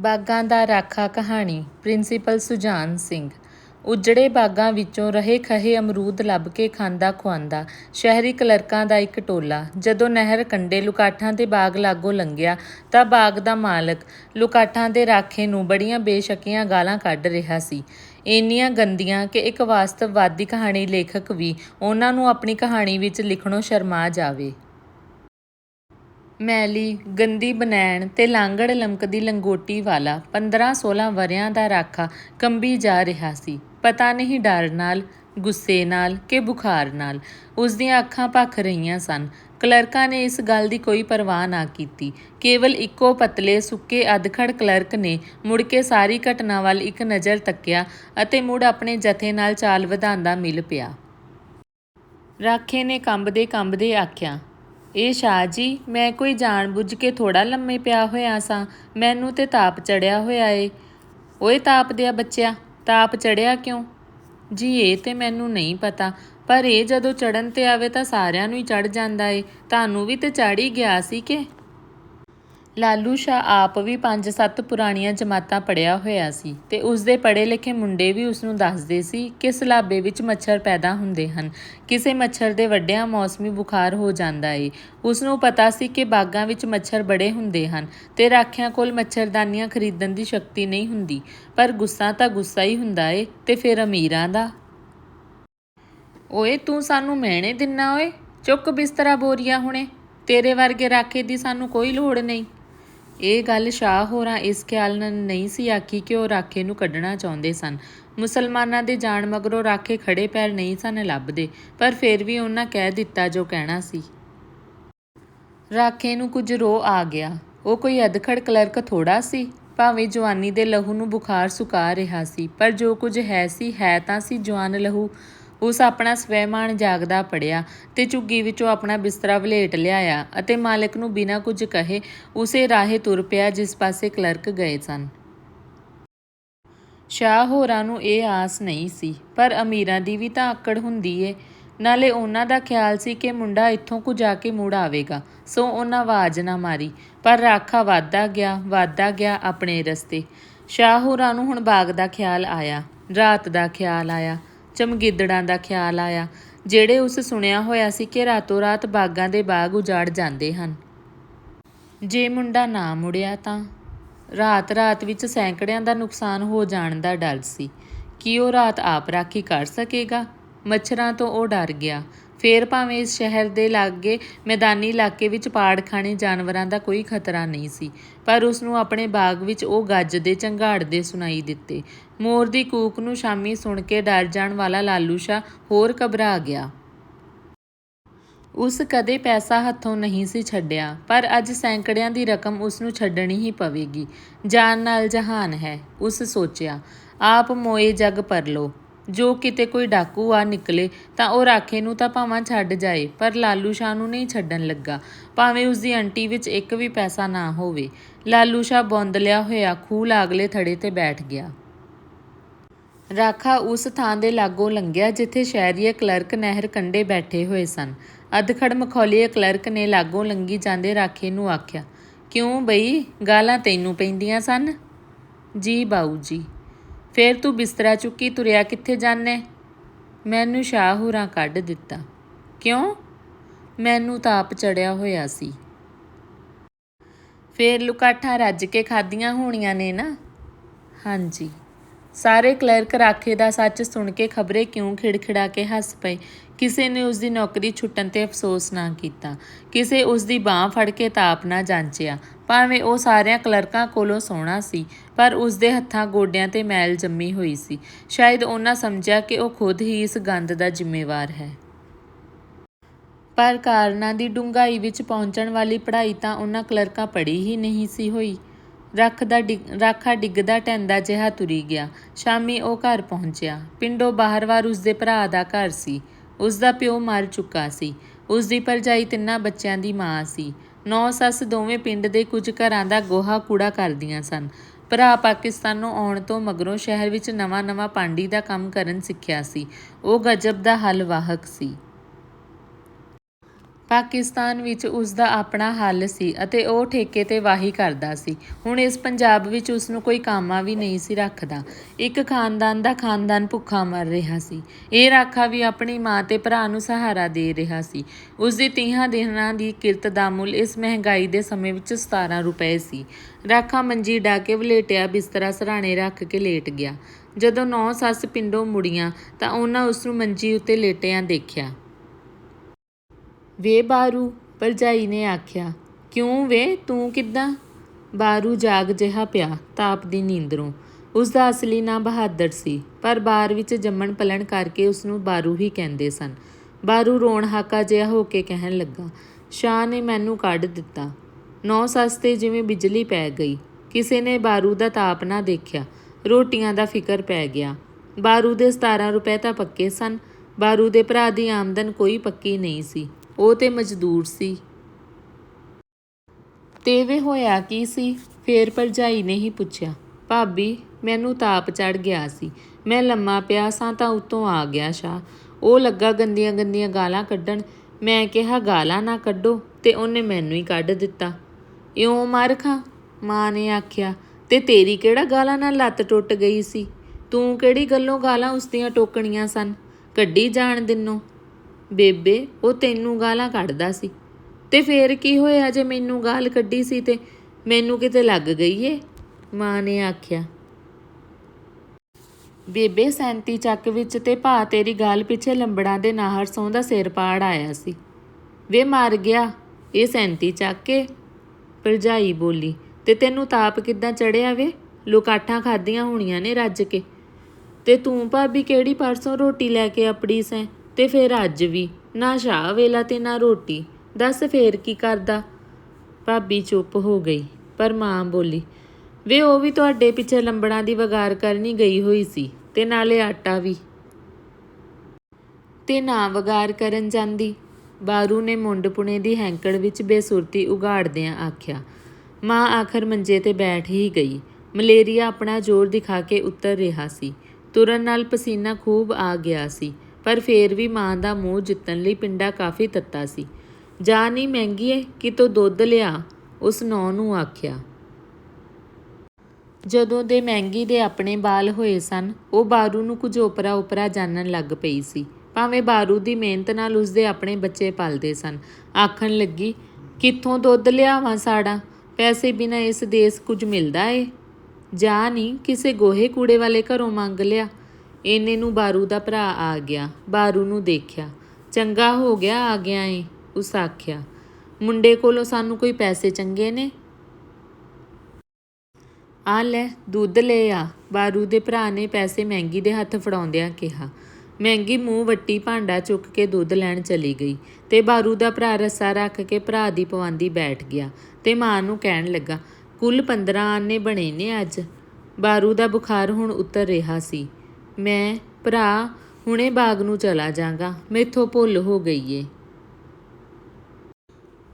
ਬਾਗਾਂ ਦਾ ਰਾਖਾ ਕਹਾਣੀ, ਪ੍ਰਿੰਸੀਪਲ ਸੁਜਾਨ ਸਿੰਘ। ਉਜੜੇ ਬਾਗਾਂ ਵਿੱਚੋਂ ਰਹੇ ਖਹੇ ਅਮਰੂਦ ਲੱਭ ਕੇ ਖਾਂਦਾ ਖੁਆਂਦਾ, ਸ਼ਹਿਰੀ ਕਲਰਕਾਂ ਦਾ ਇੱਕ ਟੋਲਾ। ਜਦੋਂ ਨਹਿਰ ਕੰਢੇ ਲੁਕਾਠਾਂ ਦੇ ਬਾਗ ਲਾਗੋ ਲੰਘਿਆ, ਤਾਂ ਬਾਗ ਦਾ ਮਾਲਕ ਲੁਕਾਠਾਂ ਦੇ ਰਾਖੇ ਨੂੰ ਬੜੀਆਂ ਬੇਸ਼ੱਕੀਆਂ ਗਾਲਾਂ ਕੱਢ ਰਿਹਾ ਸੀ। ਇੰਨੀਆਂ ਗੰਦੀਆਂ ਕਿ ਇੱਕ ਵਾਸਤਵਵਾਦੀ ਕਹਾਣੀ ਲੇਖਕ ਵੀ ਉਹਨਾਂ ਨੂੰ ਆਪਣੀ ਕਹਾਣੀ ਵਿੱਚ ਲਿਖਣੋਂ ਸ਼ਰਮਾ ਜਾਵੇ। ਮੈਲੀ, ਗੰਦੀ ਬਨੈਣ ਤੇ ਲਾਂਗੜ ਲਮਕਦੀ ਲੰਗੋਟੀ ਵਾਲਾ 15-16 ਵਰਿਆਂ ਦਾ ਰਾਖਾ ਕੰਬੀ ਜਾ ਰਿਹਾ ਸੀ। ਪਤਾ ਨਹੀਂ ਡਰ ਨਾਲ, ਗੁੱਸੇ ਨਾਲ ਕਿ ਬੁਖਾਰ ਨਾਲ। ਉਸ ਦੀਆਂ ਅੱਖਾਂ ਭਖ ਰਹੀਆਂ ਸਨ। ਕਲਰਕਾਂ ਨੇ ਇਸ ਗੱਲ ਦੀ ਕੋਈ ਪਰਵਾਹ ਨਾ ਕੀਤੀ। ਕੇਵਲ ਇੱਕੋ ਪਤਲੇ ਸੁੱਕੇ ਅਧਖੜ ਕਲਰਕ ਨੇ ਮੁੜ ਕੇ ਸਾਰੀ ਘਟਨਾ ਵੱਲ ਇੱਕ ਨਜ਼ਰ ਤੱਕਿਆ ਅਤੇ ਮੁੜ ਆਪਣੇ ਜਥੇ ਨਾਲ ਚਾਲ ਵਧਾਉਂਦਾ ਮਿਲ ਪਿਆ। ਰਾਖੇ ਨੇ ਕੰਬਦੇ ਕੰਬਦੇ ਆਖਿਆ ਇਹ ਸ਼ਾਹ ਜੀ, ਮੈਂ ਕੋਈ ਜਾਣਬੁੱਝ ਕੇ ਥੋੜਾ ਲੰਮੇ ਪਿਆ ਹੋਇਆ ਸਾਂ, ਮੈਨੂੰ ਤੇ ਤਾਪ ਚੜਿਆ ਹੋਇਆ ਏ। ਓਏ ਤਾਪ ਦਿਆ ਬੱਚਿਆ, ਤਾਪ ਚੜਿਆ ਕਿਉਂ? ਜੀ ਇਹ ਤੇ ਮੈਨੂੰ ਨਹੀਂ ਪਤਾ, ਪਰ ਇਹ ਜਦੋਂ ਚੜਨ ਤੇ ਆਵੇ ਤਾਂ ਸਾਰਿਆਂ ਨੂੰ ਹੀ ਚੜ ਜਾਂਦਾ ਏ, ਤੁਹਾਨੂੰ ਵੀ ਤੇ ਚੜ ਹੀ ਗਿਆ ਸੀ ਕਿ? ਲਾਲੂ ਸ਼ਾਹ ਆਪ ਵੀ 5-7 ਪੁਰਾਣੀਆਂ ਜਮਾਤਾਂ ਪੜਿਆ ਹੋਇਆ ਸੀ ਤੇ ਉਸ ਦੇ ਪੜ੍ਹੇ ਲਿਖੇ ਮੁੰਡੇ ਵੀ ਉਸ ਨੂੰ ਦੱਸਦੇ ਸੀ ਕਿ ਸਲਾਬੇ ਵਿੱਚ ਮੱਛਰ ਪੈਦਾ ਹੁੰਦੇ ਹਨ, ਕਿਸੇ ਮੱਛਰ ਦੇ ਵੱਡਿਆਂ ਮੌਸਮੀ ਬੁਖਾਰ ਹੋ ਜਾਂਦਾ ਏ। ਉਸ ਨੂੰ ਪਤਾ ਸੀ ਕਿ ਬਾਗਾਂ ਵਿੱਚ ਮੱਛਰ ਬੜੇ ਹੁੰਦੇ ਹਨ ਤੇ ਰਾਖਿਆਂ ਕੋਲ ਮੱਛਰਦਾਨੀਆਂ ਖਰੀਦਣ ਦੀ ਸ਼ਕਤੀ ਨਹੀਂ ਹੁੰਦੀ, ਪਰ ਗੁੱਸਾ ਤਾਂ ਗੁੱਸਾ ਹੀ ਹੁੰਦਾ ਏ ਤੇ ਫਿਰ ਅਮੀਰਾਂ ਦਾ। ਓਏ, ਤੂੰ ਸਾਨੂੰ ਮਹਿਣੇ ਦਿੰਨਾ ਓਏ, ਚੁੱਕ ਬਿਸਤਰਾ ਬੋਰੀਆ ਹੁਣੇ, ਤੇਰੇ ਵਰਗੇ ਰਾਖੇ ਦੀ ਸਾਨੂੰ ਕੋਈ ਲੋੜ ਨਹੀਂ। ਇਹ ਗੱਲ ਸ਼ਾਹ ਹੋਰਾਂ ਇਸ ਖਿਆਲ ਨਾਲ ਨਹੀਂ ਸੀ ਆਖੀ ਕਿ ਉਹ ਰਾਖੇ ਨੂੰ ਕੱਢਣਾ ਚਾਹੁੰਦੇ ਸਨ। ਮੁਸਲਮਾਨਾਂ ਦੇ ਜਾਣ ਮਗਰੋਂ ਰਾਖੇ ਖੜੇ ਪੈਰ ਨਹੀਂ ਸਨ ਲੱਭਦੇ, ਪਰ ਫਿਰ ਵੀ ਉਹਨਾਂ ਕਹਿ ਦਿੱਤਾ ਜੋ ਕਹਿਣਾ ਸੀ। ਰਾਖੇ ਨੂੰ ਕੁਝ ਰੋ ਆ ਗਿਆ। ਉਹ ਕੋਈ ਅਧਖੜ ਕਲਰਕ ਥੋੜਾ ਸੀ, ਭਾਵੇਂ ਜਵਾਨੀ ਦੇ ਲਹੂ ਨੂੰ ਬੁਖਾਰ ਸੁਕਾ ਰਿਹਾ ਸੀ, ਪਰ ਜੋ ਕੁਝ ਹੈ ਸੀ, ਹੈ ਤਾਂ ਸੀ ਜਵਾਨ ਲਹੂ। ਉਸ ਆਪਣਾ ਸਵੈਮਾਨ ਜਾਗਦਾ ਪੜਿਆ ਤੇ ਝੁੱਗੀ ਵਿੱਚੋਂ ਆਪਣਾ ਬਿਸਤਰਾ ਵਲੇਟ ਲਿਆਇਆ ਅਤੇ ਮਾਲਕ ਨੂੰ ਬਿਨਾਂ ਕੁਝ ਕਹੇ ਉਸੇ ਰਾਹੇ ਤੁਰ ਪਿਆ ਜਿਸ ਪਾਸੇ ਕਲਰਕ ਗਏ ਸਨ। ਸ਼ਾਹ ਹੋਰਾਂ ਨੂੰ ਇਹ ਆਸ ਨਹੀਂ ਸੀ, ਪਰ ਅਮੀਰਾਂ ਦੀ ਵੀ ਤਾਂ ਆਕੜ ਹੁੰਦੀ ਏ। ਨਾਲੇ ਉਹਨਾਂ ਦਾ ਖਿਆਲ ਸੀ ਕਿ ਮੁੰਡਾ ਇੱਥੋਂ ਕੁ ਜਾ ਕੇ ਮੁੜ ਆਵੇਗਾ, ਸੋ ਉਹਨਾਂ ਆਵਾਜ਼ ਨਾ ਮਾਰੀ, ਪਰ ਰਾਖਾ ਵਾਧਾ ਗਿਆ ਵਾਧਾ ਗਿਆ ਆਪਣੇ ਰਸਤੇ। ਸ਼ਾਹ ਹੋਰਾਂ ਨੂੰ ਹੁਣ ਬਾਗ ਦਾ ਖਿਆਲ ਆਇਆ, ਰਾਤ ਦਾ ਖਿਆਲ ਆਇਆ। ਚਮਗਿੱਦੜਾਂ ਦਾ ਖਿਆਲ ਆਇਆ, ਜਿਹੜੇ ਉਸ ਸੁਣਿਆ ਹੋਇਆ ਸੀ ਕਿ ਰਾਤੋਂ ਰਾਤ ਬਾਗਾਂ ਦੇ ਬਾਗ ਉਜਾੜ ਜਾਂਦੇ ਹਨ। ਜੇ ਮੁੰਡਾ ਨਾ ਮੁੜਿਆ ਤਾਂ ਰਾਤ ਰਾਤ ਵਿੱਚ ਸੈਂਕੜਿਆਂ ਦਾ ਨੁਕਸਾਨ ਹੋ ਜਾਣ ਦਾ ਡਰ ਸੀ। ਕੀ ਉਹ ਰਾਤ ਆਪ ਰਾਖੀ ਕਰ ਸਕੇਗਾ? ਮੱਛਰਾਂ ਤੋਂ ਉਹ ਡਰ ਗਿਆ। ਫੇਰ ਭਾਵੇਂ ਇਸ ਸ਼ਹਿਰ ਦੇ ਲਾਗੇ ਮੈਦਾਨੀ ਇਲਾਕੇ ਵਿੱਚ ਪਾੜਖਾਨੇ ਜਾਨਵਰਾਂ ਦਾ ਕੋਈ ਖਤਰਾ ਨਹੀਂ ਸੀ। ਪਰ ਉਸ ਨੂੰ ਆਪਣੇ ਬਾਗ ਵਿੱਚ ਉਹ ਗੱਜਦੇ ਝੰਗਾੜਦੇ ਸੁਣਾਈ ਦਿੱਤੇ। ਮੋਰ ਦੀ ਕੂਕ ਨੂੰ ਸ਼ਾਮੀ ਸੁਣ ਕੇ ਡਰ ਜਾਣ ਵਾਲਾ ਲਾਲੂ ਸ਼ਾਹ ਹੋਰ ਘਬਰਾ ਗਿਆ। ਉਸ ਕਦੇ ਪੈਸਾ ਹੱਥੋਂ ਨਹੀਂ ਸੀ ਛੱਡਿਆ, ਪਰ ਅੱਜ ਸੈਂਕੜਿਆਂ ਦੀ ਰਕਮ ਉਸ ਨੂੰ ਛੱਡਣੀ ਹੀ ਪਵੇਗੀ। ਜਾਨ ਨਾਲ ਜਹਾਨ ਹੈ, ਉਸ ਸੋਚਿਆ। ਆਪ ਮੋਏ ਜਗ ਪਰਲੋ ਜੋ ਕਿਤੇ ਕੋਈ ਡਾਕੂ ਆ ਨਿਕਲੇ ਤਾਂ ਉਹ ਰਾਖੇ ਨੂੰ ਤਾਂ ਭਾਵਾਂ ਛੱਡ ਜਾਏ, ਪਰ ਲਾਲੂ ਸ਼ਾਹ ਨੂੰ ਨਹੀਂ ਛੱਡਣ ਲੱਗਾ। ਭਾਵੇਂ ਉਸ ਦੀ ਅੰਟੀ ਵਿੱਚ ਇੱਕ ਵੀ ਪੈਸਾ ਨਾ ਹੋਵੇ, ਲਾਲੂ ਸ਼ਾਹ ਬੌਂਦਲਿਆ ਹੋਇਆ ਖੂਹ ਲਾਗਲੇ ਥੜੇ ਤੇ ਬੈਠ ਗਿਆ। ਰਾਖਾ ਉਸ ਥਾਂ ਦੇ ਲਾਗੋਂ ਲੰਘਿਆ ਜਿੱਥੇ ਸ਼ਹਿਰੀਏ ਕਲਰਕ ਨਹਿਰ ਕੰਢੇ ਬੈਠੇ ਹੋਏ ਸਨ। ਅਧਖੜ ਮਖੌਲੀਏ ਕਲਰਕ ਨੇ ਲਾਗੋਂ ਲੰਗੀ ਜਾਂਦੇ ਰਾਖੇ ਨੂੰ ਆਖਿਆ, ਕਿਉਂ ਬਈ, ਗਾਲਾਂ ਤੈਨੂੰ ਪੈਂਦੀਆਂ ਸਨ? ਜੀ ਬਾਊ ਜੀ। ਫੇਰ ਤੂੰ ਬਿਸਤਰਾ ਚੁੱਕੀ ਤੁਰਿਆ ਕਿੱਥੇ ਜਾਣੇ ਮੈਨੂੰ ਸ਼ਾਹੂਰਾਂ ਕੱਢ ਦਿੱਤਾ। ਕਿਉਂ? ਮੈਨੂੰ ਤਾਂ ਆਪ ਚੜਿਆ ਹੋਇਆ ਸੀ। ਫੇਰ ਲੁਕਾਠਾਂ ਰੱਜ ਕੇ ਖਾਧੀਆਂ ਹੋਣੀਆਂ ਨੇ ਨਾ। ਹਾਂਜੀ। ਸਾਰੇ ਕਲਰਕ ਰਾਖੇ ਦਾ ਸੱਚ ਸੁਣ ਕੇ ਖਬਰੇ ਕਿਉਂ ਖਿੜਖਿੜਾ ਕੇ ਹੱਸ ਪਏ। ਕਿਸੇ ਨੇ ਉਸ ਦੀ ਨੌਕਰੀ ਛੁੱਟਣ ਤੇ ਅਫਸੋਸ ਨਾ ਕੀਤਾ। ਕਿਸੇ ਉਸ ਦੀ ਬਾਹ ਫੜ ਕੇ ਤਾਪ ਨਾ ਜਾਂਚਿਆ। ਭਾਵੇਂ ਉਹ ਸਾਰਿਆਂ ਕਲਰਕਾਂ ਕੋਲੋਂ ਸੋਹਣਾ ਸੀ, ਪਰ ਉਸ ਦੇ ਹੱਥਾਂ ਗੋਡਿਆਂ ਤੇ ਮੈਲ ਜੰਮੀ ਹੋਈ ਸੀ। ਸ਼ਾਇਦ ਉਹਨਾਂ ਸਮਝਿਆ ਕਿ ਉਹ ਖੁਦ ਹੀ ਇਸ ਗੰਦ ਦਾ ਜ਼ਿੰਮੇਵਾਰ ਹੈ। ਪਰ ਕਾਰਨਾਂ ਦੀ ਡੂੰਘਾਈ ਵਿੱਚ ਪਹੁੰਚਣ ਵਾਲੀ ਪੜ੍ਹਾਈ ਤਾਂ ਉਹਨਾਂ ਕਲਰਕਾਂ ਪੜ੍ਹੀ ਹੀ ਨਹੀਂ ਸੀ ਹੋਈ। ਰੱਖ ਦਾ ਰਾਖਾ ਡਿੱਗਦਾ ਟੈਂਦਾ ਜਿਹਾ ਤੁਰੀ ਗਿਆ। ਸ਼ਾਮੀ ਉਹ ਘਰ ਪਹੁੰਚਿਆ। ਪਿੰਡੋਂ ਬਾਹਰਵਾਰ ਉਸ ਦੇ ਭਰਾ ਦਾ ਘਰ ਸੀ। ਉਸਦਾ ਪਿਓ ਮਰ ਚੁੱਕਾ ਸੀ। ਉਸਦੀ ਪਰਜਾਈ ਤਿੰਨਾਂ ਬੱਚਿਆਂ ਦੀ ਮਾਂ ਸੀ। ਨੌ ਸੱਸ ਦੋਵੇਂ ਪਿੰਡ ਦੇ ਕੁਝ ਘਰਾਂ ਦਾ ਗੋਹਾ ਕੂੜਾ ਕਰਦੀਆਂ ਸਨ। ਭਰਾ ਪਾਕਿਸਤਾਨੋਂ ਆਉਣ ਤੋਂ ਮਗਰੋਂ ਸ਼ਹਿਰ ਵਿੱਚ ਨਵਾਂ-ਨਵਾਂ ਪਾਂਡੀ ਦਾ ਕੰਮ ਕਰਨ ਸਿੱਖਿਆ ਸੀ। ਉਹ ਗਜਬ ਦਾ ਹਲ ਵਾਹਕ ਸੀ। ਪਾਕਿਸਤਾਨ ਵਿੱਚ ਉਸ ਦਾ ਆਪਣਾ ਹੱਲ ਸੀ ਅਤੇ ਉਹ ਠੇਕੇ ਤੇ ਵਾਹੀ ਕਰਦਾ ਸੀ। ਹੁਣ ਇਸ ਪੰਜਾਬ ਵਿੱਚ ਉਸ ਨੂੰ ਕੋਈ ਕਾਮਾ ਵੀ ਨਹੀਂ ਸੀ ਰੱਖਦਾ। ਇੱਕ ਖਾਨਦਾਨ ਦਾ ਖਾਨਦਾਨ ਭੁੱਖਾ ਮਰ ਰਿਹਾ ਸੀ। ਇਹ ਰਾਖਾ ਵੀ ਆਪਣੀ ਮਾਂ ਤੇ ਭਰਾ ਨੂੰ ਸਹਾਰਾ ਦੇ ਰਿਹਾ ਸੀ। ਉਸ ਦੀ ਤੀਹਾਂ ਦਿਨਾਂ ਦੀ ਕਿਰਤ ਦਾ ਮੁੱਲ ਇਸ ਮਹਿੰਗਾਈ ਦੇ ਸਮੇਂ ਵਿੱਚ 17 ਰੁਪਏ ਸੀ। ਰਾਖਾ ਮੰਜੀ ਡਾ ਕੇ ਵਲੇਟਿਆ ਬਿਸਤਰਾ ਸਰਾਣੇ ਰੱਖ ਕੇ ਲੇਟ ਗਿਆ। ਜਦੋਂ ਨੌ ਸੱਸ ਪਿੰਡੋਂ ਮੁੜੀਆਂ ਤਾਂ ਉਹਨਾਂ ਉਸ ਨੂੰ ਮੰਜੀ ਉੱਤੇ ਲੇਟਿਆਂ ਦੇਖਿਆ। ਵੇ ਬਾਰੂ ਭਰਜਾਈ ਨੇ ਆਖਿਆ, ਕਿਉਂ ਵੇ? ਤੂੰ ਕਿੱਦਾਂ? ਬਾਰੂ ਜਾਗ ਜਿਹਾ ਪਿਆ, ਤਾਪ ਦੀ ਨੀਂਦਰੋਂ। ਉਸ ਦਾ ਅਸਲੀ ਨਾਂ ਬਹਾਦਰ ਸੀ, ਪਰ ਬਾਰ ਵਿੱਚ ਜੰਮਣ ਪਲਣ ਕਰਕੇ ਉਸ ਨੂੰ ਬਾਰੂ ਹੀ ਕਹਿੰਦੇ ਸਨ। ਬਾਰੂ ਰੋਣ ਹਾਕਾ ਜਿਹਾ ਹੋ ਕੇ ਕਹਿਣ ਲੱਗਾ, ਸ਼ਾਹ ਨੇ ਮੈਨੂੰ ਕੱਢ ਦਿੱਤਾ। ਨੌ ਸਸਤੇ ਜਿਵੇਂ ਬਿਜਲੀ ਪੈ ਗਈ। ਕਿਸੇ ਨੇ ਬਾਰੂ ਦਾ ਤਾਪ ਨਾ ਦੇਖਿਆ। ਰੋਟੀਆਂ ਦਾ ਫਿਕਰ ਪੈ ਗਿਆ। ਬਾਰੂ ਦੇ 17 ਰੁਪਏ ਤਾਂ ਪੱਕੇ ਸਨ। ਬਾਰੂ ਦੇ ਭਰਾ ਦੀ ਆਮਦਨ ਕੋਈ ਪੱਕੀ ਨਹੀਂ ਸੀ। ਉਹ ਤੇ ਮਜ਼ਦੂਰ ਸੀ। ਤੇ ਵੇ ਹੋਇਆ ਕੀ ਸੀ, ਫੇਰ ਭਰਜਾਈ ਨੇ ਹੀ ਪੁੱਛਿਆ, ਭਾਬੀ, ਮੈਨੂੰ ਤਾਪ ਚੜ ਗਿਆ ਸੀ। ਮੈਂ ਲੰਮਾ ਪਿਆ ਸਾਂ ਤਾਂ ਉਤੋਂ ਆ ਗਿਆ ਸ਼ਾ ਉਹ ਲੱਗਾ ਗੰਦੀਆਂ ਗੰਦੀਆਂ ਗਾਲਾਂ ਕੱਢਣ। ਮੈਂ ਕਿਹਾ, ਗਾਲਾਂ ਨਾ ਕੱਢੋ ਤੇ ਉਹਨੇ ਮੈਨੂੰ ਹੀ ਕੱਢ ਦਿੱਤਾ। ਇਉਂ ਮਾਰ ਖਾਂ? ਮਾਂ ਨੇ ਆਖਿਆ, ਤੇ ਤੇਰੀ ਕਿਹੜਾ ਗਾਲਾਂ ਨਾਲ ਲੱਤ ਟੁੱਟ ਗਈ ਸੀ? ਤੂੰ ਕਿਹੜੀ ਗੱਲੋਂ ਗਾਲਾਂ ਉਸ ਦੀਆਂ ਟੋਕਣੀਆਂ ਸਨ? ਕੱਢੀ ਜਾਣ ਦਿਨੋਂ। ਬੇਬੇ, ਉਹ ਤੈਨੂੰ ਗਾਲਾਂ ਕੱਢਦਾ ਸੀ। ਤੇ ਫੇਰ ਕੀ ਹੋਇਆ ਜੇ ਮੈਨੂੰ ਗਾਲ ਕੱਢੀ ਸੀ ਤੇ ਮੈਨੂੰ ਕਿਤੇ ਲੱਗ ਗਈ ਏ? ਮਾਂ ਨੇ ਆਖਿਆ। ਬੇਬੇ, ਸੈਂਤੀ ਚੱਕ ਵਿੱਚ ਤੇ ਭਾ ਤੇਰੀ ਗਾਲ ਪਿੱਛੇ ਲੰਬੜਾਂ ਦੇ ਨਾਹਰ ਸੌਂ ਦਾ ਸਿਰ ਪਾੜ ਆਇਆ ਸੀ। ਵੇ ਮਰ ਗਿਆ, ਇਹ ਸੈਂਤੀ ਚੱਕ ਕੇ ਭਰਜਾਈ ਬੋਲੀ, ਤੇ ਤੈਨੂੰ ਤਾਪ ਕਿੱਦਾਂ ਚੜਿਆ ਵੇ? ਲੁਕਾਠਾਂ ਖਾਧੀਆਂ ਹੋਣੀਆਂ ਨੇ ਰੱਜ ਕੇ। ਤੇ ਤੂੰ ਭਾਬੀ ਕਿਹੜੀ ਪਰਸੋਂ ਰੋਟੀ ਲੈ ਕੇ ਆਪੜੀ ਸੈਂ? ਤੇ ਫੇਰ ਅੱਜ ਵੀ, ਨਾ ਸ਼ਾਹ ਵੇਲਾ ਤੇ ਨਾ ਰੋਟੀ। ਦੱਸ ਫੇਰ ਕੀ ਕਰਦਾ? ਭਾਬੀ ਚੁੱਪ ਹੋ ਗਈ, ਪਰ ਮਾਂ ਬੋਲੀ, ਵੇ ਉਹ ਵੀ ਤੁਹਾਡੇ ਪਿੱਛੇ ਲੰਬੜਾਂ ਦੀ ਵਗਾਰ ਕਰਨੀ ਗਈ ਹੋਈ ਸੀ, ਤੇ ਨਾਲੇ ਆਟਾ ਵੀ। ਤੇ ਨਾ ਵਗਾਰ ਕਰਨ ਜਾਂਦੀ। ਬਾਰੂ ਨੇ ਮੁੰਡ ਪੁਣੇ ਦੀ ਹੈਂਕੜ ਵਿੱਚ ਬੇਸੁਰਤੀ ਉਗਾੜਦਿਆਂ ਆਖਿਆ, ਮਾਂ ਆਖਰ ਮੰਜੇ ਤੇ ਬੈਠ ਹੀ ਗਈ। ਮਲੇਰੀਆ ਆਪਣਾ ਜ਼ੋਰ ਦਿਖਾ ਕੇ ਉੱਤਰ ਰਿਹਾ ਸੀ। ਤੁਰਨ ਨਾਲ ਪਸੀਨਾ ਖੂਬ ਆ ਗਿਆ ਸੀ। ਪਰ ਫੇਰ ਵੀ ਮਾਂ ਦਾ ਮੂੰਹ ਜਿੱਤਣ ਲਈ ਪਿੰਡਾ ਕਾਫੀ ਤੱਤਾ ਸੀ। ਜਾ ਨਹੀਂ ਮਹਿੰਗੀ ਏ ਕਿਤੋਂ ਦੁੱਧ ਲਿਆ? ਉਸ ਨੌ ਨੂੰ ਆਖਿਆ। ਜਦੋਂ ਦੇ ਮਹਿੰਗੀ ਦੇ ਆਪਣੇ ਬਾਲ ਹੋਏ ਸਨ, ਉਹ ਬਾਰੂ ਨੂੰ ਕੁਝ ਉਪਰਾ ਉਪਰਾ ਜਾਣਨ ਲੱਗ ਪਈ ਸੀ। ਭਾਵੇਂ ਬਾਰੂ ਦੀ ਮਿਹਨਤ ਨਾਲ ਉਸਦੇ ਆਪਣੇ ਬੱਚੇ ਪਲਦੇ ਸਨ, ਆਖਣ ਲੱਗੀ, ਕਿੱਥੋਂ ਦੁੱਧ ਲਿਆਵਾਂ ਸਾੜਾ? ਪੈਸੇ ਬਿਨਾ ਇਸ ਦੇਸ ਕੁਝ ਮਿਲਦਾ ਏ? ਜਾਂ ਨਹੀਂ ਕਿਸੇ ਗੋਹੇ ਕੂੜੇ ਵਾਲੇ ਘਰੋਂ ਮੰਗ ਲਿਆ। ਇਹਨੇ ਨੂੰ ਬਾਰੂ ਦਾ ਭਰਾ ਆ ਗਿਆ। ਬਾਰੂ ਨੂੰ ਦੇਖਿਆ। ਚੰਗਾ ਹੋ ਗਿਆ ਆ ਗਿਆ ਏ, ਉਸ ਆਖਿਆ। ਮੁੰਡੇ ਕੋਲੋਂ ਸਾਨੂੰ ਕੋਈ ਪੈਸੇ ਚੰਗੇ ਨੇ? ਆ ਲੈ, ਦੁੱਧ ਲੈ ਆ। ਬਾਰੂ ਦੇ ਭਰਾ ਨੇ ਪੈਸੇ ਮਹਿੰਗੀ ਦੇ ਹੱਥ ਫੜਾਉਂਦਿਆਂ ਕਿਹਾ। ਮਹਿੰਗੀ ਮੂੰਹ ਵੱਟੀ ਭਾਂਡਾ ਚੁੱਕ ਕੇ ਦੁੱਧ ਲੈਣ ਚਲੀ ਗਈ ਤੇ ਬਾਰੂ ਦਾ ਭਰਾ ਰੱਸਾ ਰੱਖ ਕੇ ਭਰਾ ਦੀ ਪਵਾਂਦੀ ਬੈਠ ਗਿਆ ਤੇ ਮਾਂ ਨੂੰ ਕਹਿਣ ਲੱਗਾ, ਕੁੱਲ 15 ਆਨੇ ਬਣੇ ਨੇ ਅੱਜ। ਬਾਰੂ ਦਾ ਬੁਖਾਰ ਹੁਣ ਉਤਰ ਰਿਹਾ ਸੀ। ਮੈਂ, ਭਰਾ, ਹੁਣੇ ਬਾਗ ਨੂੰ ਚਲਾ ਜਾਗਾ। ਮੈਥੋਂ ਭੁੱਲ ਹੋ ਗਈ ਏ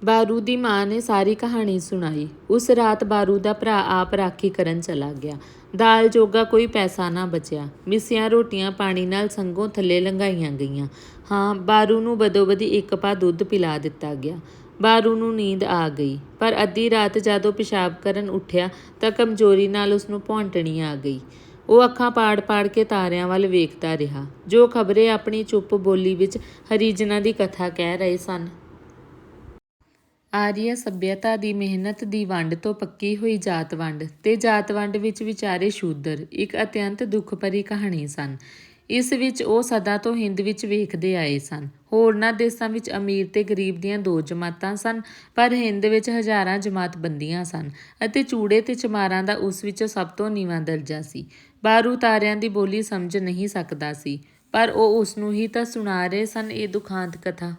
ਬਾਰੂ ਦੀ ਮਾਂ ਨੇ ਸਾਰੀ ਕਹਾਣੀ ਸੁਣਾਈ। ਉਸ ਰਾਤ ਬਾਰੂ ਦਾ ਭਰਾ ਆਪ ਰਾਖੀ ਕਰਨ ਚਲਾ ਗਿਆ। ਦਾਲ ਜੋਗਾ ਕੋਈ ਪੈਸਾ ਨਾ ਬਚਿਆ। ਮਿੱਸੀਆਂ ਰੋਟੀਆਂ ਪਾਣੀ ਨਾਲ ਸੰਗੋਂ ਥੱਲੇ ਲੰਘਾਈਆਂ ਗਈਆਂ। ਹਾਂ, ਬਾਰੂ ਨੂੰ ਬਦੋਬਦੀ ਇੱਕ ਪਾ ਦੁੱਧ ਪਿਲਾ ਦਿੱਤਾ ਗਿਆ। ਬਾਰੂ ਨੂੰ ਨੀਂਦ ਆ ਗਈ। ਪਰ ਅੱਧੀ ਰਾਤ ਜਦੋਂ ਪਿਸ਼ਾਬ ਕਰਨ ਉੱਠਿਆ ਤਾਂ ਕਮਜ਼ੋਰੀ ਨਾਲ ਉਸ ਨੂੰ ਭੌਂਟਣੀ ਆ ਗਈ। ਉਹ ਅੱਖਾਂ ਪਾੜ-ਪਾੜ ਕੇ ਤਾਰਿਆਂ ਵੱਲ ਵੇਖਦਾ ਰਿਹਾ। ਜੋ ਖਬਰੇ ਆਪਣੀ ਚੁੱਪ ਬੋਲੀ ਵਿੱਚ ਹਰੀਜਨਾਂ ਦੀ ਕਥਾ ਕਹਿ ਰਹੇ ਸਨ। ਆਰੀਆ ਸਭਿਅਤਾ ਦੀ ਮਿਹਨਤ ਦੀ ਵੰਡ ਤੋਂ ਪੱਕੀ ਹੋਈ ਜਾਤ ਵੰਡ ਤੇ ਜਾਤ ਵੰਡ ਵਿੱਚ ਵਿਚਾਰੇ ਸ਼ੂਦਰ, ਇੱਕ ਅਤਿਅੰਤ ਦੁੱਖ ਭਰੀ ਕਹਾਣੀ ਸਨ। ਇਸ ਵਿੱਚ ਉਹ ਸਦਾ ਤੋਂ ਹਿੰਦ ਵਿੱਚ ਵੇਖਦੇ ਆਏ ਸਨ। ਹੋਰਨਾਂ ਦੇਸ਼ਾਂ ਵਿੱਚ ਅਮੀਰ ਤੇ ਗਰੀਬ ਦੀਆਂ ਦੋ ਜਮਾਤਾਂ ਸਨ, ਪਰ ਹਿੰਦ ਵਿੱਚ ਹਜ਼ਾਰਾਂ ਜਮਾਤ ਬੰਦੀਆਂ ਸਨ ਅਤੇ ਚੂੜੇ ਤੇ ਚਮਾਰਾਂ ਦਾ ਉਸ ਵਿੱਚ ਸਭ ਤੋਂ ਨੀਵਾਂ ਦਰਜਾ ਸੀ। ਬਾਰੂ ਤਾਰਿਆਂ ਦੀ ਬੋਲੀ ਸਮਝ ਨਹੀਂ ਸਕਦਾ ਸੀ, ਪਰ ਉਹ ਉਸ ਨੂੰ ਹੀ ਤਾਂ ਸੁਣਾ ਰਹੇ ਸਨ ਇਹ ਦੁਖਾਂਤ ਕਥਾ।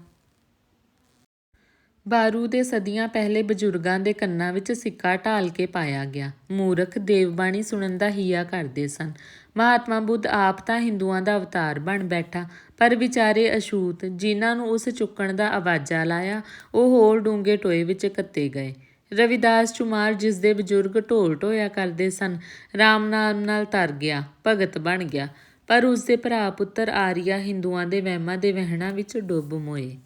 ਬਾਰੂ ਦੇ ਸਦੀਆਂ ਪਹਿਲੇ ਬਜ਼ੁਰਗਾਂ ਦੇ ਕੰਨਾਂ ਵਿੱਚ ਸਿੱਕਾ ਢਾਲ ਕੇ ਪਾਇਆ ਗਿਆ। ਮੂਰਖ ਦੇਵਬਾਣੀ ਸੁਣਨ ਦਾ ਹੀਆ ਕਰਦੇ ਸਨ। ਮਹਾਤਮਾ ਬੁੱਧ ਆਪ ਤਾਂ ਹਿੰਦੂਆਂ ਦਾ ਅਵਤਾਰ ਬਣ ਬੈਠਾ, ਪਰ ਵਿਚਾਰੇ ਅਸ਼ੂਤ ਜਿਨ੍ਹਾਂ ਨੂੰ ਉਸ ਚੁੱਕਣ ਦਾ ਆਵਾਜ਼ਾ ਲਾਇਆ, ਉਹ ਹੋਰ ਡੂੰਘੇ ਟੋਏ ਵਿੱਚ ਕੱਤੇ ਗਏ। ਰਵਿਦਾਸ ਚੁਮਾਰ, ਜਿਸ ਦੇ ਬਜ਼ੁਰਗ ਢੋਲ ਢੋਇਆ ਕਰਦੇ ਸਨ, ਰਾਮ ਨਾਮ ਨਾਲ ਤਰ ਗਿਆ, ਭਗਤ ਬਣ ਗਿਆ, ਪਰ ਉਸ ਦੇ ਭਰਾ ਪੁੱਤਰ ਆਰੀਆ ਹਿੰਦੂਆਂ ਦੇ ਵਹਿਮਾਂ ਦੇ ਵਹਿਣਾ ਵਿੱਚ ਡੁੱਬ ਮੋਏ।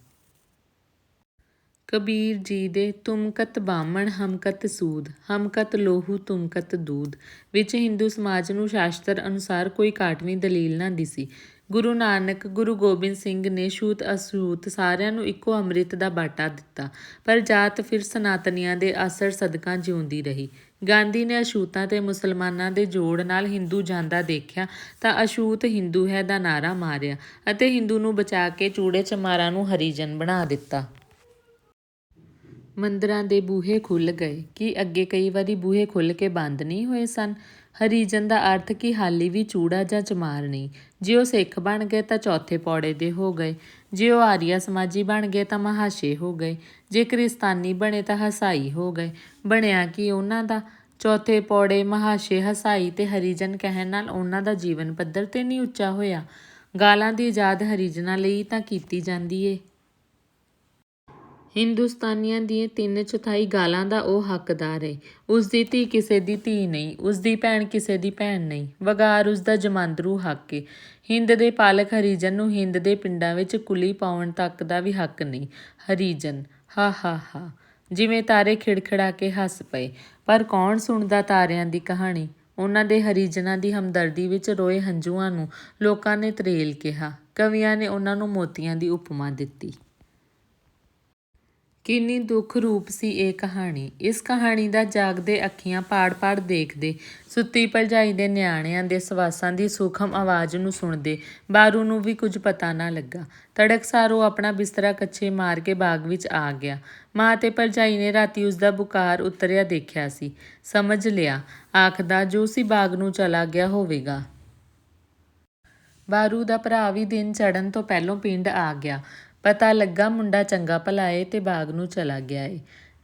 ਕਬੀਰ ਜੀ ਦੇ ਤੁਮਕਤ ਬਾਮਣ ਹਮ ਸੂਦ ਹਮਕਤ ਲੋਹੂ ਤੁਮਕਤ ਦੂਧ ਵਿੱਚ ਹਿੰਦੂ ਸਮਾਜ ਨੂੰ ਸ਼ਾਸਤਰ ਅਨੁਸਾਰ ਕੋਈ ਕਾਟਵੀਂ ਦਲੀਲ ਨਾ ਦਿਸੀ। ਗੁਰੂ ਨਾਨਕ, ਗੁਰੂ ਗੋਬਿੰਦ ਸਿੰਘ ਨੇ ਛੂਤ ਅਛੂਤ ਸਾਰਿਆਂ ਨੂੰ ਇੱਕੋ ਅੰਮ੍ਰਿਤ ਦਾ ਬਾਟਾ ਦਿੱਤਾ, ਪਰ ਜਾਤ ਫਿਰ ਸਨਾਤਨੀਆਂ ਦੇ ਅਸਰ ਸਦਕਾ ਜਿਉਂਦੀ ਰਹੀ। ਗਾਂਧੀ ਨੇ ਅਸ਼ੂਤਾਂ ਤੇ ਮੁਸਲਮਾਨਾਂ ਦੇ ਜੋੜ ਨਾਲ ਹਿੰਦੂ ਜਾਂਦਾ ਦੇਖਿਆ ਤਾਂ ਅਸ਼ੂਤ ਹਿੰਦੂ ਹੈ ਦਾ ਨਾਰਾ ਮਾਰਿਆ ਅਤੇ ਹਿੰਦੂ ਨੂੰ ਬਚਾ ਕੇ ਚੂੜੇ ਚਮਾਰਾਂ ਨੂੰ ਹਰੀਜਨ ਬਣਾ ਦਿੱਤਾ। ਮੰਦਰਾਂ ਦੇ ਬੂਹੇ ਖੁੱਲ ਗਏ। ਕਿ ਅੱਗੇ ਕਈ ਵਾਰੀ ਬੂਹੇ ਖੁੱਲ ਕੇ ਬੰਦ ਨਹੀਂ ਹੋਏ ਸਨ? ਹਰੀਜਨ ਦਾ ਅਰਥ ਕਿ ਹਾਲੀ ਵੀ ਚੂੜਾ ਜਾਂ ਚਮਾਰ ਨਹੀਂ। ਜੇ ਉਹ ਸਿੱਖ ਬਣ ਗਏ ਤਾਂ ਚੌਥੇ ਪੌੜੇ ਦੇ ਹੋ ਗਏ। ਜੇ ਉਹ ਆਰੀਆ ਸਮਾਜੀ ਬਣ ਗਏ ਤਾਂ ਮਹਾਸ਼ੇ ਹੋ ਗਏ। ਜੇ ਕ੍ਰਿਸਤਾਨੀ ਬਣੇ ਤਾਂ ਹਸਾਈ ਹੋ ਗਏ। ਬਣਿਆ ਕਿ ਉਹਨਾਂ ਦਾ? ਚੌਥੇ ਪੌੜੇ ਮਹਾਸ਼ੇ ਹਸਾਈ ਤੇ ਹਰੀਜਨ ਕਹਿਣ ਨਾਲ ਉਹਨਾਂ ਦਾ ਜੀਵਨ ਪੱਧਰ ਤੇ ਨਹੀਂ ਉੱਚਾ ਹੋਇਆ। ਗਾਲਾਂ ਦੀ ਇਜਾਦ ਹਰੀਜਨਾਂ ਲਈ ਤਾਂ ਕੀਤੀ ਜਾਂਦੀ ਏ। ਹਿੰਦੁਸਤਾਨੀਆਂ ਦੀਆਂ ਤਿੰਨ ਚੌਥਾਈ ਗਾਲਾਂ ਦਾ ਉਹ ਹੱਕਦਾਰ ਏ। ਉਸ ਦੀ ਧੀ ਕਿਸੇ ਦੀ ਧੀ ਨਹੀਂ, ਉਸ ਦੀ ਭੈਣ ਕਿਸੇ ਦੀ ਭੈਣ ਨਹੀਂ। ਵਗਾਰ ਉਸ ਦਾ ਜਮਾਂਦਰੂ ਹੱਕ ਏ। ਹਿੰਦ ਦੇ ਪਾਲਕ ਹਰੀਜਨ ਨੂੰ ਹਿੰਦ ਦੇ ਪਿੰਡਾਂ ਵਿੱਚ ਕੁਲੀ ਪਾਉਣ ਤੱਕ ਦਾ ਵੀ ਹੱਕ ਨਹੀਂ। ਹਰੀਜਨ, ਹਾ ਹਾ ਹਾ। ਜਿਵੇਂ ਤਾਰੇ ਖਿੜਖੜਾ ਕੇ ਹੱਸ ਪਏ। ਪਰ ਕੌਣ ਸੁਣਦਾ ਤਾਰਿਆਂ ਦੀ ਕਹਾਣੀ? ਉਹਨਾਂ ਦੇ ਹਰੀਜਨਾਂ ਦੀ ਹਮਦਰਦੀ ਵਿੱਚ ਰੋਏ ਹੰਝੂਆਂ ਨੂੰ ਲੋਕਾਂ ਨੇ ਤਰੇਲ ਕਿਹਾ। ਕਵੀਆਂ ਨੇ ਉਹਨਾਂ ਨੂੰ ਮੋਤੀਆਂ ਦੀ ਉਪਮਾ ਦਿੱਤੀ। ਕਿੰਨੀ ਦੁੱਖ ਰੂਪ ਸੀ ਇਹ ਕਹਾਣੀ। ਇਸ ਕਹਾਣੀ ਦਾ ਜਾਗਦੇ ਅੱਖੀਆਂ ਪਾੜ-ਪਾੜ ਦੇਖਦੇ, ਸੁੱਤੀ ਭਰਜਾਈ ਦੇ ਨਿਆਣਿਆਂ ਦੇ ਸਵਾਸਾਂ ਦੀ ਸੂਖਮ ਆਵਾਜ਼ ਨੂੰ ਸੁਣਦੇ, ਬਾਰੂ ਨੂੰ ਵੀ ਕੁਝ ਪਤਾ ਨਾ ਲੱਗਾ। ਤੜਕਸਾਰ ਉਹ ਆਪਣਾ ਬਿਸਤਰਾ ਕੱਛੇ ਮਾਰ ਕੇ ਬਾਗ ਵਿੱਚ ਆ ਗਿਆ। ਮਾਂ ਤੇ ਭਰਜਾਈ ਨੇ ਰਾਤੀ ਉਸ ਦਾ ਬੁਕਾਰ ਉਤਰਿਆ ਦੇਖਿਆ ਸੀ। ਸਮਝ ਲਿਆ, ਆਖਦਾ, ਜੋ ਸੀ ਬਾਗ ਨੂੰ ਚਲਾ ਗਿਆ ਹੋਵੇਗਾ। ਬਾਰੂ ਦਾ ਭਰਾ ਵੀ ਦਿਨ ਚੜਨ ਤੋਂ ਪਹਿਲਾਂ ਪਿੰਡ ਆ ਗਿਆ। ਪਤਾ ਲੱਗਾ ਮੁੰਡਾ ਚੰਗਾ ਭਲਾ ਏ ਤੇ ਬਾਗ ਨੂੰ ਚਲਾ ਗਿਆ ਏ।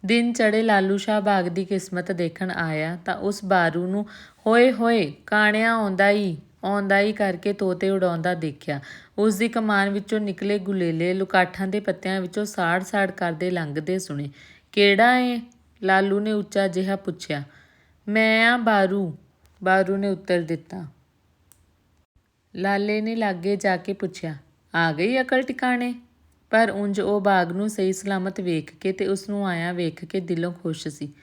ਦਿਨ ਚੜੇ ਲਾਲੂ ਸ਼ਾਹ ਬਾਗ ਦੀ ਕਿਸਮਤ ਦੇਖਣ ਆਇਆ ਤਾਂ ਉਸ ਬਾਰੂ ਨੂੰ, ਹੋਏ ਹੋਏ, ਕਾਣਿਆ ਆਉਂਦਾ ਈ, ਆਉਂਦਾ ਹੀ ਕਰਕੇ ਤੋਤੇ ਉਡਾਉਂਦਾ ਦੇਖਿਆ। ਉਸ ਦੀ ਕਮਾਨ ਵਿੱਚੋਂ ਨਿਕਲੇ ਗੁਲੇਲੇ ਲੁਕਾਠਾਂ ਦੇ ਪੱਤਿਆਂ ਵਿੱਚੋਂ ਸਾੜ-ਸਾੜ ਕਰਦੇ ਲੰਘਦੇ ਸੁਣੇ। ਕਿਹੜਾ ਏ? ਲਾਲੂ ਨੇ ਉੱਚਾ ਜਿਹਾ ਪੁੱਛਿਆ। ਮੈਂ ਆ ਬਾਰੂ। ਬਾਰੂ ਨੇ ਉੱਤਰ ਦਿੱਤਾ। ਲਾਲੇ ਨੇ ਲਾਗੇ ਜਾ ਕੇ ਪੁੱਛਿਆ, ਆ ਗਈ ਅਕਲ ਟਿਕਾਣੇ? ਪਰ ਉਂਝ ਉਹ ਬਾਗ ਨੂੰ ਸਹੀ ਸਲਾਮਤ ਵੇਖ ਕੇ ਤੇ ਉਸ ਨੂੰ ਆਇਆ ਵੇਖ ਕੇ ਦਿਲੋਂ ਖੁਸ਼ ਸੀ।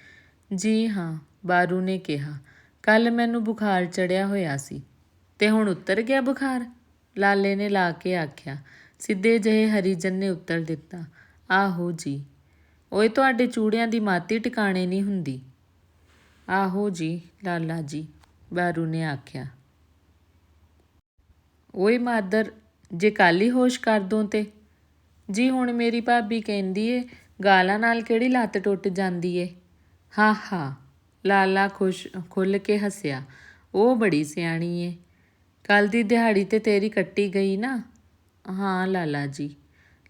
ਜੀ ਹਾਂ, ਬਾਰੂ ਨੇ ਕਿਹਾ ਕੱਲ ਮੈਨੂੰ ਬੁਖਾਰ ਚੜਿਆ ਹੋਇਆ ਸੀ। ਤੇ ਹੁਣ ਉਤਰ ਗਿਆ ਬੁਖਾਰ? ਲਾਲੇ ਨੇ ਲਾ ਕੇ ਆਖਿਆ, ਸਿੱਧੇ ਜਿਹੇ ਹਰੀਜਨ ਨੇ ਉੱਤਰ ਦਿੱਤਾ, ਆਹੋ ਜੀ। ਓਏ, ਤੁਹਾਡੇ ਚੂੜਿਆਂ ਦੀ ਮਾਤੀ ਟਿਕਾਣੇ ਨਹੀਂ ਹੁੰਦੀ। ਆਹੋ ਜੀ, ਲਾਲਾ ਜੀ, ਬਾਰੂ ਨੇ ਆਖਿਆ। ਓਏ ਮਾਦਰ, ਜੇ ਕੱਲ ਹੀ ਹੋਸ਼ ਕਰ ਦੋ ਤੇ? ਜੀ ਹੁਣ ਮੇਰੀ ਭਾਬੀ ਕਹਿੰਦੀ ਏ, ਗਾਲਾਂ ਨਾਲ ਕਿਹੜੀ ਲੱਤ ਟੁੱਟ ਜਾਂਦੀ ਏ? ਹਾਂ ਹਾਂ, ਲਾਲਾ ਖੁਸ਼, ਖੁੱਲ ਕੇ ਹੱਸਿਆ। ਉਹ ਬੜੀ ਸਿਆਣੀ ਏ। ਕੱਲ ਦੀ ਦਿਹਾੜੀ ਤੇ ਤੇਰੀ ਕੱਟੀ ਗਈ ਨਾ? ਹਾਂ ਲਾਲਾ ਜੀ।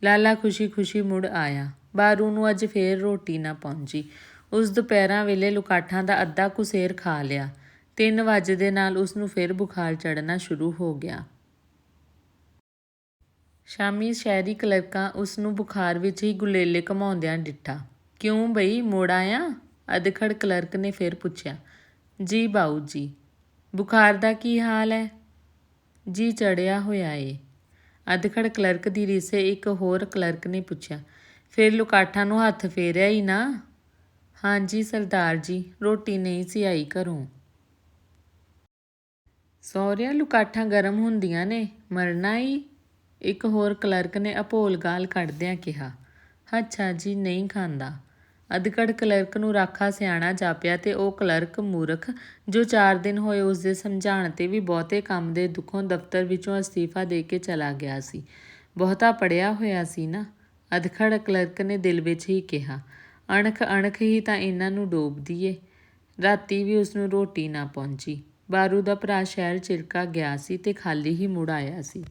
ਲਾਲਾ ਖੁਸ਼ੀ-ਖੁਸ਼ੀ ਮੁੜ ਆਇਆ। ਬਾਰੂ ਨੂੰ ਅੱਜ ਫੇਰ ਰੋਟੀ ਨਾ ਪਹੁੰਚੀ। ਉਸ ਦੁਪਹਿਰਾਂ ਵੇਲੇ ਲੁਕਾਠਾਂ ਦਾ ਅੱਧਾ ਕੁਸੇਰ ਖਾ ਲਿਆ। 3 ਵਜੇ ਦੇ ਨਾਲ ਉਸ ਨੂੰ ਫੇਰ ਬੁਖਾਰ ਚੜਨਾ ਸ਼ੁਰੂ ਹੋ ਗਿਆ। ਸ਼ਾਮੀ ਸ਼ਹਿਰੀ ਕਲਰਕਾਂ ਉਸ ਨੂੰ ਬੁਖਾਰ ਵਿੱਚ ਹੀ ਗੁਲੇਲੇ ਘਮਾਉਂਦਿਆਂ ਡਿੱਠਾ। ਕਿਉਂ ਬਈ, ਮੋੜ ਆਇਆ? ਅਧਖੜ ਕਲਰਕ ਨੇ ਫਿਰ ਪੁੱਛਿਆ। ਜੀ ਬਾਊ ਜੀ, ਬੁਖਾਰ ਦਾ ਕੀ ਹਾਲ ਹੈ ਜੀ ਚੜਿਆ ਹੋਇਆ ਏ। ਅਧਖੜ ਕਲਰਕ ਦੀ ਰੀਸੇ ਇੱਕ ਹੋਰ ਕਲਰਕ ਨੇ ਪੁੱਛਿਆ। ਫਿਰ ਲੁਕਾਠਾਂ ਨੂੰ ਹੱਥ ਫੇਰਿਆ ਹੀ ਨਾ? ਹਾਂਜੀ ਸਰਦਾਰ ਜੀ, ਰੋਟੀ ਨਹੀਂ ਸੀ ਆਈ ਘਰੋਂ। ਸਹੁਰਿਆਂ ਲੁਕਾਠਾਂ ਗਰਮ ਹੁੰਦੀਆਂ ਨੇ, ਮਰਨਾ ਹੀ ਇੱਕ ਹੋਰ ਕਲਰਕ ਨੇ ਅਭੋਲ ਗਾਲ ਕੱਢਦਿਆਂ ਕਿਹਾ, ਅੱਛਾ ਜੀ, ਨਹੀਂ ਖਾਂਦਾ। ਅਧਕੜ ਕਲਰਕ ਨੂੰ ਰਾਖਾ ਸਿਆਣਾ ਜਾਪਿਆ ਤੇ ਉਹ ਕਲਰਕ ਮੂਰਖ, ਜੋ 4 ਦਿਨ ਹੋਏ ਉਸ ਦੇ ਸਮਝਾਉਣ ਤੇ ਵੀ ਬਹੁਤੇ ਕੰਮ ਦੇ ਦੁੱਖੋਂ ਦਫ਼ਤਰ ਵਿੱਚੋਂ ਅਸਤੀਫਾ ਦੇ ਕੇ ਚਲਾ ਗਿਆ ਸੀ। ਬਹੁਤਾ ਪੜਿਆ ਹੋਇਆ ਸੀ ਨਾ? ਅਧਖੜ ਕਲਰਕ ਨੇ ਦਿਲ ਵਿੱਚ ਹੀ ਕਿਹਾ, ਅਣਖ ਅਣਖ ਹੀ ਤਾਂ ਇਹਨਾਂ ਨੂੰ ਡੋਬਦੀ ਏ। ਰਾਤੀ ਵੀ ਉਸ ਨੂੰ ਰੋਟੀ ਨਾ ਪਹੁੰਚੀ। ਬਾਰੂ ਦਾ ਭਰਾ ਸ਼ਹਿਰ ਚਿਰਕਾ ਗਿਆ ਸੀ ਤੇ ਖਾਲੀ ਹੀ ਮੁੜ ਆਇਆ ਸੀ।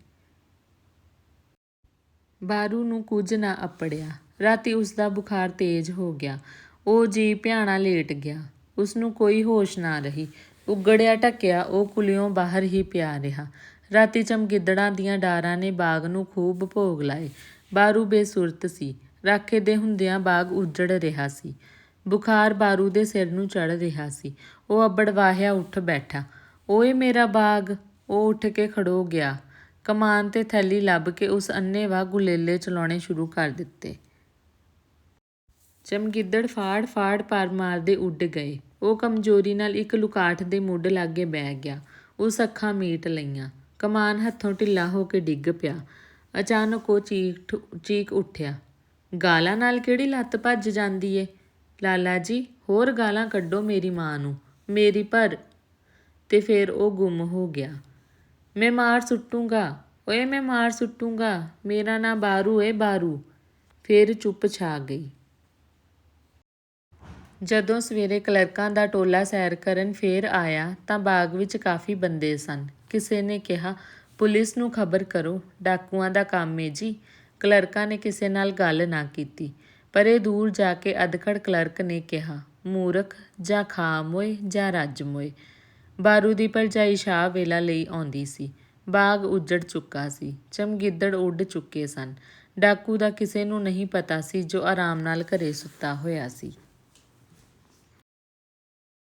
ਬਾਰੂ ਨੂੰ ਕੁਝ ਨਾ ਅਪੜਿਆ। ਰਾਤੀ ਉਸ ਦਾ ਬੁਖਾਰ ਤੇਜ਼ ਹੋ ਗਿਆ। ਉਹ ਜੀ ਭਿਆਣਾ ਲੇਟ ਗਿਆ। ਉਸ ਨੂੰ ਕੋਈ ਹੋਸ਼ ਨਾ ਰਹੀ। ਉਗੜਿਆ ਟੱਕਿਆ ਉਹ ਕੁਲਿਓਂ ਬਾਹਰ ਹੀ ਪਿਆ ਰਿਹਾ। ਰਾਤੀ ਚਮਗਿੱਦੜਾਂ ਦੀਆਂ ਡਾਰਾਂ ਨੇ ਬਾਗ ਨੂੰ ਖੂਬ ਭੋਗ ਲਾਏ। ਬਾਰੂ ਬੇਸੁਰਤ ਸੀ। ਰਾਖੇ ਦੇ ਹੁੰਦਿਆਂ ਬਾਗ ਉਜੜ ਰਿਹਾ ਸੀ। ਬੁਖਾਰ ਬਾਰੂ ਦੇ ਸਿਰ ਨੂੰ ਚੜ ਰਿਹਾ ਸੀ। ਉਹ ਅੱਬੜ ਵਾਹਿਆ ਉੱਠ ਬੈਠਾ। ਓਏ ਮੇਰਾ ਬਾਗ! ਉਹ ਉੱਠ ਕੇ ਖੜੋ ਗਿਆ। ਕਮਾਨ ਤੇ ਥੈਲੀ ਲੱਭ ਕੇ ਉਸ ਅੰਨ੍ਹੇਵਾਹ ਗੁਲੇਲੇ ਚਲਾਉਣੇ ਸ਼ੁਰੂ ਕਰ ਦਿੱਤੇ। ਚਮਗਿੱਦੜ ਫਾੜ ਫਾੜ ਪਰ ਮਾਰਦੇ ਉੱਡ ਗਏ। ਉਹ ਕਮਜ਼ੋਰੀ ਨਾਲ ਇੱਕ ਲੁਕਾਠ ਦੇ ਮੁੱਢ ਲਾਗੇ ਬਹਿ ਗਿਆ। ਉਸ ਅੱਖਾਂ ਮੀਟ ਲਈਆਂ। ਕਮਾਨ ਹੱਥੋਂ ਢਿੱਲਾ ਹੋ ਕੇ ਡਿੱਗ ਪਿਆ। ਅਚਾਨਕ ਉਹ ਚੀਕ ਠੁ- ਚੀਕ ਉੱਠਿਆ। ਗਾਲਾਂ ਨਾਲ ਕਿਹੜੀ ਲੱਤ ਭੱਜ ਜਾਂਦੀ ਏ? ਲਾਲਾ ਜੀ, ਹੋਰ ਗਾਲਾਂ ਕੱਢੋ ਮੇਰੀ ਮਾਂ ਨੂੰ। ਮੇਰੀ ਪਰ ਤੇ ਫਿਰ ਉਹ ਗੁੰਮ ਹੋ ਗਿਆ। ਮੈਂ ਮਾਰ ਸੁੱਟੂੰਗਾ। ਓਏ ਮੈਂ ਮਾਰ ਸੁੱਟੂੰਗਾ। ਮੇਰਾ ਨਾਂ ਬਾਰੂ ਏ ਬਾਰੂ। ਫਿਰ ਚੁੱਪ ਛਾ ਗਈ। ਜਦੋਂ ਸਵੇਰੇ ਕਲਰਕਾਂ ਦਾ ਟੋਲਾ ਸੈਰ ਕਰਨ ਫੇਰ ਆਇਆ ਤਾਂ ਬਾਗ ਵਿੱਚ ਕਾਫੀ ਬੰਦੇ ਸਨ। ਕਿਸੇ ਨੇ ਕਿਹਾ, ਪੁਲਿਸ ਨੂੰ ਖਬਰ ਕਰੋ, ਡਾਕੂਆਂ ਦਾ ਕੰਮ ਏ ਜੀ। ਕਲਰਕਾਂ ਨੇ ਕਿਸੇ ਨਾਲ ਗੱਲ ਨਾ ਕੀਤੀ, ਪਰੇ ਦੂਰ ਜਾ ਕੇ ਅਧਖੜ ਕਲਰਕ ਨੇ ਕਿਹਾ, ਮੂਰਖ ਜਾਂ ਖਾਮੋਏ ਜਾਂ ਰੱਜਮੋਏ ਬਾਰੂ ਦੀ ਭਰਜਾਈ ਸ਼ਾਹ ਵੇਲਾ ਲਈ ਆਉਂਦੀ ਸੀ। ਬਾਗ ਉੱਜੜ ਚੁੱਕਾ ਸੀ। ਚਮਗਿੱਦੜ ਉੱਡ ਚੁੱਕੇ ਸਨ। ਡਾਕੂ ਦਾ ਕਿਸੇ ਨੂੰ ਨਹੀਂ ਪਤਾ ਸੀ ਜੋ ਆਰਾਮ ਨਾਲ ਘਰੇ ਸੁੱਤਾ ਹੋਇਆ ਸੀ।